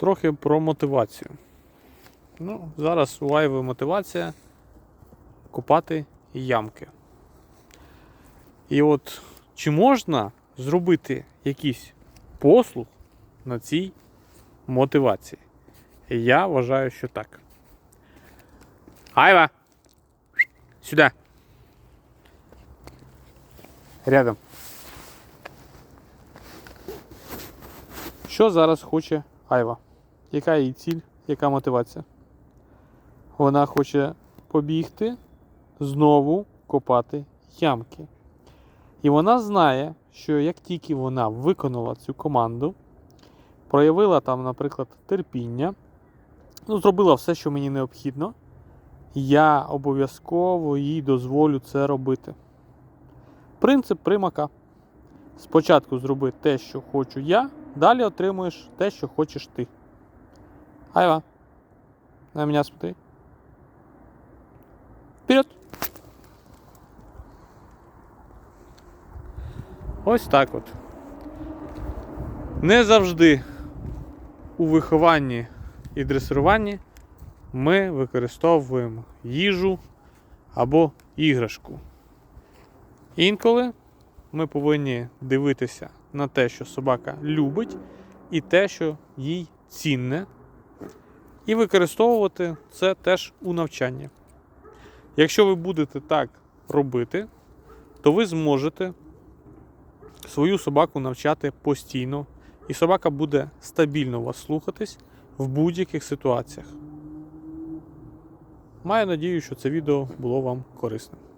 трохи про мотивацію. Ну, зараз у Айви мотивація копати ямки. І от чи можна зробити якийсь послуг на цій мотивації? Я вважаю, що так. Айва! Сюди. Рядом. Що зараз хоче Айва? Яка її ціль, яка мотивація? Вона хоче побігти, знову копати ямки. І вона знає, що як тільки вона виконала цю команду, проявила там, наприклад, терпіння, ну, зробила все, що мені необхідно, я обов'язково їй дозволю це робити. Принцип примака. Спочатку зроби те, що хочу я, далі отримуєш те, що хочеш ти. Айва. На мене смотри. Вперед! Ось так от. Не завжди у вихованні і дресируванні ми використовуємо їжу або іграшку. Інколи ми повинні дивитися на те, що собака любить, і те, що їй цінне, і використовувати це теж у навчанні. Якщо ви будете так робити, то ви зможете свою собаку навчати постійно, і собака буде стабільно вас слухатись в будь-яких ситуаціях. Маю надію, що це відео було вам корисним.